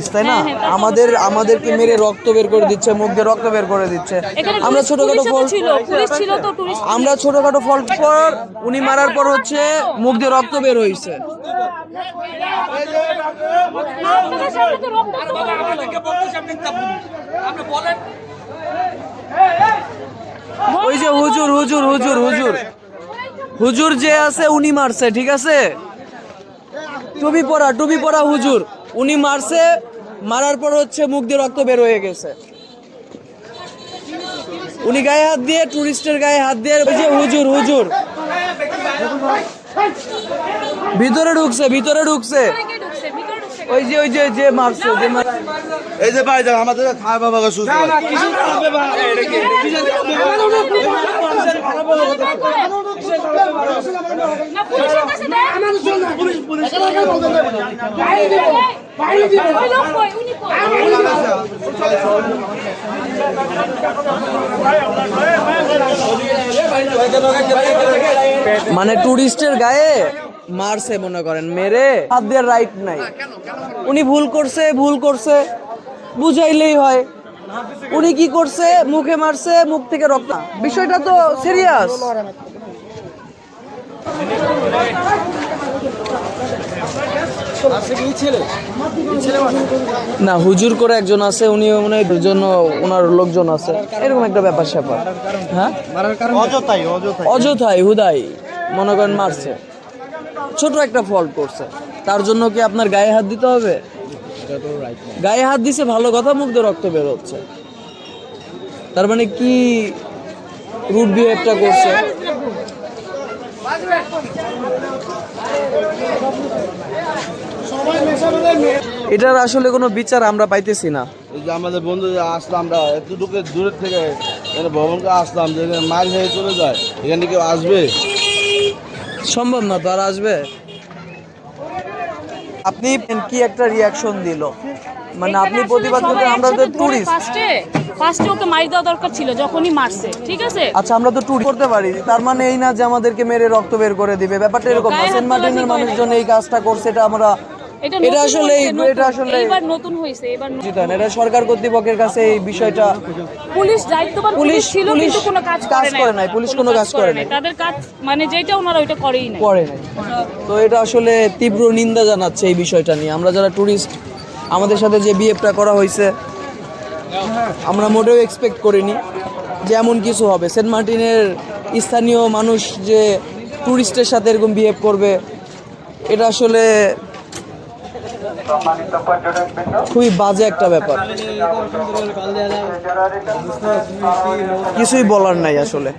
Tourist তাই না? হ্যাঁ, হ্যাঁ, আমাদের আমাদেরকে মেরে রক্ত বের করে দিচ্ছে মুখ দিয়ে রক্ত বের করে দিচ্ছে। আমরা ছোটখাটো ফল পুলিশ আমরা ছোটখাটো ফল পর উনি মারার পর হচ্ছে মুখ দিয়ে রক্ত বের হয়েছে ওই যে হুজুর হুজুর হুজুর হুজুর। হুজুর যে আছে উনি মারছে ঠিক আছে? টুপি পরা টুপি পরা হুজুর। উনি মারছে মারার পর হচ্ছে মুখ দিয়ে রক্ত বের হয়ে গেছে উনি গায়ে হাত দিয়ে টুরিস্টের গায়ে হাত দিয়ে ওই যে হুজুর হুজুর ভিতরে ঢুকছে ভিতরে ঢুকছে ওই যে ওই যে যে মারছে যে এই যে ভাই আমাদের খাওয়া বাবা সুস্থ মানে টুরিস্টের গায়ে মারছে মনে করেন, মেরে হাত দেওয়ার রাইট নাই। উনি ভুল করছে ভুল করছে, বুঝাইলেই হয়। উনি কি করছে, মুখে মারছে, মুখ থেকে রক্ত বিষয়টা তো সিরিয়াস না হুজুর করে একজন আছে উনি মনে জন্য ওনার লোকজন আছে। এরকম একটা ব্যাপার স্যাপার। হ্যাঁ? অযথাই হুদাই। মনে করেন মারছে। ছোট একটা ফল্ট করছে। তার জন্য কি আপনার গায়ে হাত দিতে হবে? গায়ে হাত দিছে ভালো কথা মুখ দিয়ে রক্ত বের হচ্ছে। তার মানে কি রুট বিহেভটা করছে? এটার আসলে কোনো বিচার আমরা পাইতেছি না। এই যে আমাদের বন্ধু যে আসলাম আমরা এতটুকু দূরের থেকে এখানে ভবনকে আসলাম যে এখানে মাল হয়ে চলে যায়। এখানে কেউ আসবে? সম্ভব না তো আর আসবে। আপনি কি একটা রিয়াকশন দিল? মানে আপনি প্রতিবাদ করতে আমরা তো টুরিস্ট ফার্স্টে ফার্স্টে ওকে মারি দেওয়া দরকার ছিল যখনই মারছে ঠিক আছে? আচ্ছা আমরা তো ট্যুর করতে পারি। তার মানে এই না যে আমাদেরকে মেরে রক্ত বের করে দিবে। ব্যাপারটা এরকম না। সেন্ট মার্টিনের মানুষজন এই কাজটা করছে এটা আমরা এটা আসলে এটা আসলে এইবার নতুন হয়েছে এবার এটা সরকার কর্তৃপক্ষের কাছে এই বিষয়টা পুলিশ দায়িত্ববান পুলিশ ছিল কিন্তু কোনো কাজ কাজ করে নাই, পুলিশ কোনো কাজ করে নাই। তাদের কাজ মানে যেটা ওনারা ওইটা করেই নাই। করে নাই। তো এটা আসলে তীব্র নিন্দা জানাচ্ছে এই বিষয়টা নিয়ে। আমরা যারা ট্যুরিস্ট আমাদের সাথে যে বিহেভটা করা হয়েছে, আমরা মোটেও এক্সপেক্ট করিনি যে এমন কিছু হবে। সেন্ট মার্টিনের স্থানীয় মানুষ যে ট্যুরিস্টের সাথে এরকম বিহেভ করবে, এটা আসলে খুবই বাজে একটা ব্যাপার। কিছুই বলার নাই আসলে।